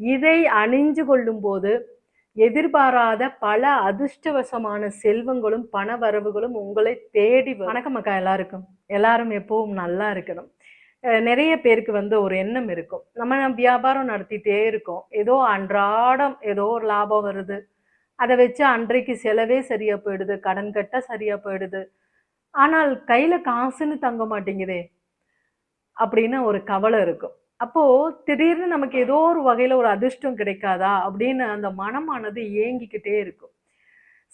இதை அணிஞ்சு கொள்ளும் போது எதிர்பாராத பல அதிர்ஷ்டவசமான செல்வங்களும் பண வரவுகளும் உங்களை தேடி வணக்கம் அக்கா எல்லாருக்கும். எல்லாரும் எப்பவும் நல்லா இருக்கணும். நிறைய பேருக்கு வந்து ஒரு எண்ணம் இருக்கும். நம்ம வியாபாரம் நடத்திட்டே இருக்கோம். ஏதோ அன்றாடம் ஏதோ ஒரு லாபம் வருது. அதை வச்சு அன்றைக்கு செலவே சரியா போயிடுது. கடன் கட்ட சரியா போயிடுது. ஆனால் கையில காசுன்னு தங்க மாட்டேங்குதே அப்படின்னு ஒரு கவலை இருக்கும். அப்போ திடீர்னு நமக்கு ஏதோ ஒரு வகையில ஒரு அதிர்ஷ்டம் கிடைக்காதா அப்படின்னு அந்த மனமானது ஏங்கிக்கிட்டே இருக்கும்.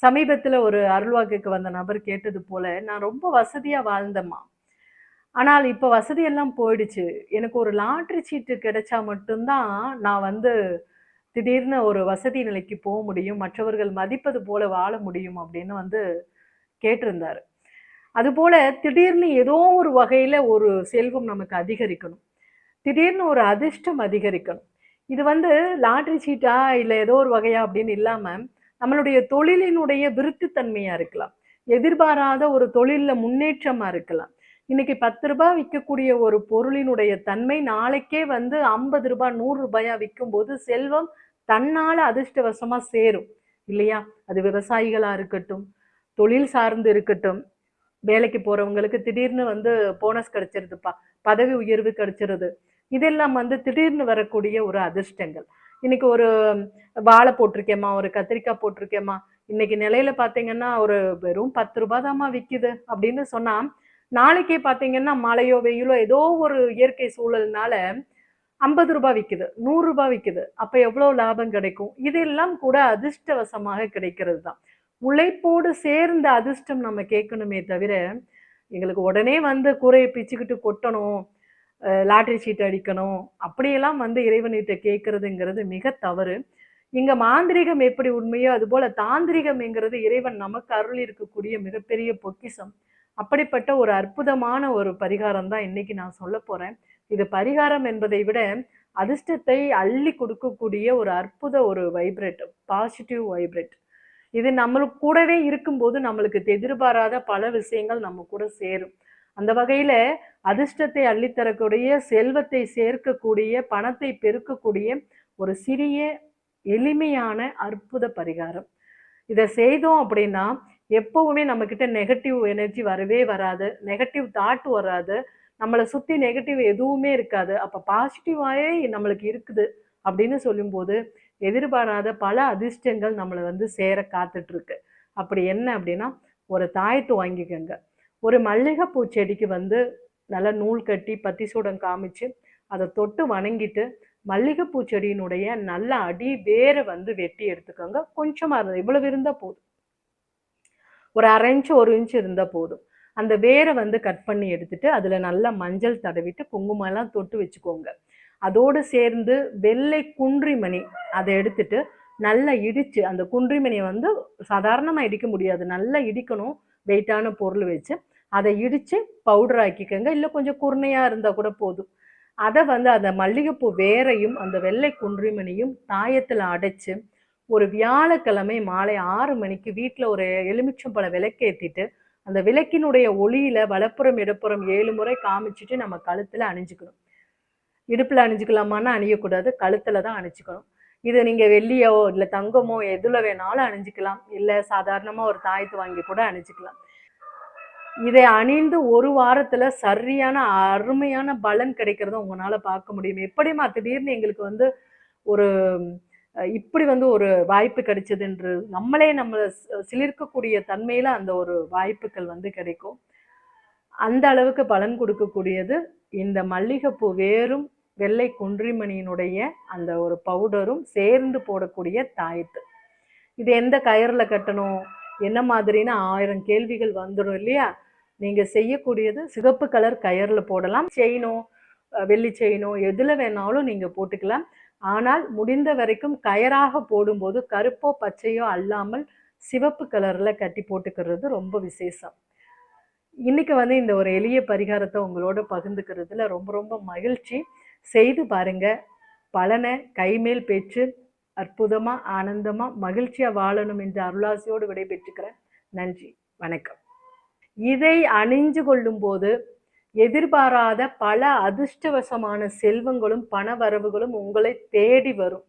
சமீபத்தில் ஒரு அருள்வாக்குக்கு வந்த நபர் கேட்டது போல நான் ரொம்ப வசதியாக வாழ்ந்தேம்மா. ஆனால் இப்போ வசதியெல்லாம் போயிடுச்சு. எனக்கு ஒரு லாட்ரி சீட்டு கிடைச்சா மட்டும்தான் நான் வந்து திடீர்னு ஒரு வசதி நிலைக்கு போக முடியும். மற்றவர்கள் மதிப்பது போல வாழ முடியும். அப்படின்னு வந்து கேட்டிருந்தார். அதுபோல் திடீர்னு ஏதோ ஒரு வகையில் ஒரு செல்வம் நமக்கு அதிகரிக்கணும். திடீர்னு ஒரு அதிர்ஷ்டம் அதிகரிக்கணும். இது வந்து லாட்ரி சீட்டா இல்லை ஏதோ ஒரு வகையா அப்படின்னு இல்லாம நம்மளுடைய தொழிலினுடைய விருத்தித்தன்மையா இருக்கலாம். எதிர்பாராத ஒரு தொழில்ல முன்னேற்றமா இருக்கலாம். இன்னைக்கு பத்து ரூபாய் விற்கக்கூடிய ஒரு பொருளினுடைய தன்மை நாளைக்கே வந்து ஐம்பது ரூபாய் நூறு ரூபாயா விற்கும்போது செல்வம் தன்னால அதிர்ஷ்டவசமா சேரும். இல்லையா? அது விவசாயிகளா இருக்கட்டும் தொழில் சார்ந்து இருக்கட்டும். வேலைக்கு போறவங்களுக்கு திடீர்னு வந்து போனஸ் கிடைச்சிருதுப்பா. பதவி உயர்வு கிடைச்சிருது. இதெல்லாம் வந்து திடீர்னு வரக்கூடிய ஒரு அதிர்ஷ்டங்கள். இன்னைக்கு ஒரு வாழை போட்டிருக்கேம்மா ஒரு கத்திரிக்காய் போட்டிருக்கேம்மா இன்னைக்கு நிலையில பாத்தீங்கன்னா ஒரு வெறும் பத்து ரூபாய் தாம்மா விக்குது அப்படின்னு சொன்னா நாளைக்கே பாத்தீங்கன்னா மழையோ வெயிலோ ஏதோ ஒரு இயற்கை சூழல்னால ஐம்பது ரூபாய் விற்குது நூறு ரூபாய் விற்குது அப்ப எவ்வளவு லாபம் கிடைக்கும்? இதெல்லாம் கூட அதிர்ஷ்டவசமாக கிடைக்கிறது தான். உழைப்போடு சேர்ந்த அதிர்ஷ்டம் நம்ம கேட்கணுமே தவிர எங்களுக்கு உடனே வந்து கூரையை பிச்சுக்கிட்டு கொட்டணும் லாட்ரி சீட் அடிக்கணும். அப்படியெல்லாம் வந்து இறைவனிட்ட கேட்கறதுங்கிறது மிக தவறு. இங்க மாந்திரிகம் எப்படி உண்மையோ அதுபோல தாந்திரிகம்ங்கிறது இறைவன் நமக்கு அருள் இருக்கக்கூடிய மிகப்பெரிய பொக்கிஷம். அப்படிப்பட்ட ஒரு அற்புதமான ஒரு பரிகாரம் தான் இன்னைக்கு நான் சொல்ல போறேன். இது பரிகாரம் என்பதை விட அதிர்ஷ்டத்தை அள்ளி கொடுக்கக்கூடிய ஒரு அற்புத ஒரு வைப்ரேட் பாசிட்டிவ் வைப்ரேட் இது நம்மளுக்கு கூடவே இருக்கும்போது நம்மளுக்கு எதிர்பாராத பல விஷயங்கள் நம்ம கூட சேரும். அந்த வகையில அதிர்ஷ்டத்தை அள்ளித்தரக்கூடிய செல்வத்தை சேர்க்கக்கூடிய பணத்தை பெருக்கக்கூடிய ஒரு சிறிய எளிமையான அற்புத பரிகாரம். இதை செய்தோம் அப்படின்னா எப்பவுமே நம்மக்கிட்ட நெகட்டிவ் எனர்ஜி வரவே வராது. நெகட்டிவ் தாட் வராது. நம்மளை சுற்றி நெகட்டிவ் எதுவுமே இருக்காது. அப்போ பாசிட்டிவாகவே நம்மளுக்கு இருக்குது அப்படின்னு சொல்லும்போது எதிர்பாராத பல அதிர்ஷ்டங்கள் நம்மளை வந்து சேர காத்துட்ருக்கு அப்படி என்ன அப்படின்னா ஒரு தாயத்து வாங்கிக்கோங்க. ஒரு மல்லிகைப்பூ செடிக்கு வந்து நல்லா நூல் கட்டி பத்தி சூடம் காமிச்சு அதை தொட்டு வணங்கிட்டு மல்லிகைப்பூ செடியினுடைய நல்ல அடி வேரை வந்து வெட்டி எடுத்துக்கோங்க. கொஞ்சமாக இருந்தது. இவ்வளவு இருந்தால் போதும். ஒரு அரை இன்ச்சு ஒரு இன்ச்சு இருந்தால் போதும். அந்த வேரை வந்து கட் பண்ணி எடுத்துட்டு அதில் நல்லா மஞ்சள் தடவிட்டு குங்குமம்லாம் தொட்டு வச்சுக்கோங்க. அதோடு சேர்ந்து வெள்ளை குன்றிமணி அதை எடுத்துட்டு நல்லா இடித்து அந்த குன்றிமணியை வந்து சாதாரணமாக இடிக்க முடியாது. நல்லா இடிக்கணும். வெயிட்டான பொருள் வச்சு அதை இடித்து பவுடர் ஆக்கிக்கோங்க. இல்லை கொஞ்சம் குருணையாக இருந்தால் கூட போதும். அதை வந்து அந்த மல்லிகைப்பூ வேரையும் அந்த வெள்ளை குன்றிமணியும் தாயத்தில் அடைச்சு ஒரு வியாழக்கிழமை மாலை ஆறு மணிக்கு வீட்டில் ஒரு எலுமிச்சம்பழ விளக்கேற்றிட்டு அந்த விளக்கினுடைய ஒளியில வலப்புறம் இடப்புறம் ஏழு முறை காமிச்சிட்டு நம்ம கழுத்தில் அணிஞ்சுக்கணும். இடுப்பில் அணிஞ்சுக்கலாமான்னு அணியக்கூடாது. கழுத்தில் தான் அணிஞ்சுக்கணும். இது நீங்க வெள்ளியோ இல்ல தங்கமோ எதுல வேணாலும் அணிஞ்சுக்கலாம். இல்ல சாதாரணமா ஒரு தாயத்து வாங்கி கூட அணிஞ்சுக்கலாம். இதை அணிந்து ஒரு வாரத்துல சரியான அருமையான பலன் கிடைக்கிறத உங்களால பார்க்க முடியும். எப்படிமா திடீர்னு எங்களுக்கு வந்து ஒரு இப்படி வந்து ஒரு வாய்ப்பு கிடைச்சதுன்று நம்மளே நம்மளை சிலிர்க்கக்கூடிய தன்மையில அந்த ஒரு வாய்ப்புகள் வந்து கிடைக்கும். அந்த அளவுக்கு பலன் கொடுக்கக்கூடியது இந்த மல்லிகைப்பூ வேரும் வெள்ளை குன்றிமணியினுடைய அந்த ஒரு பவுடரும் சேர்ந்து போடக்கூடிய தாயத்து. இது எந்த கயரில் கட்டணும்? என்ன மாதிரின்னு ஆயிரம் கேள்விகள் வந்துடும் இல்லையா? நீங்கள் செய்யக்கூடியது சிகப்பு கலர் கயரில் போடலாம். செயினோ வெள்ளி செயினோ எதில் வேணாலும் நீங்கள் போட்டுக்கலாம். ஆனால் முடிந்த வரைக்கும் கயராக போடும்போது கருப்போ பச்சையோ அல்லாமல் சிவப்பு கலரில் கட்டி போட்டுக்கிறது ரொம்ப விசேஷம். இன்றைக்கி வந்து இந்த ஒரு எளிய பரிகாரத்தை உங்களோட பகிர்ந்துக்கிறதுல ரொம்ப ரொம்ப மகிழ்ச்சி. செய்து பாருங்க. பலனை கைமேல் பெற்று அற்புதமாக ஆனந்தமாக மகிழ்ச்சியாக வாழணும் என்ற அருளாசியோடு விடைபெற்றுக்கிறேன். நன்றி வணக்கம். இதை அணிஞ்சு கொள்ளும் போது எதிர்பாராத பல அதிர்ஷ்டவசமான செல்வங்களும் பண வரவுகளும் உங்களை தேடி வரும்.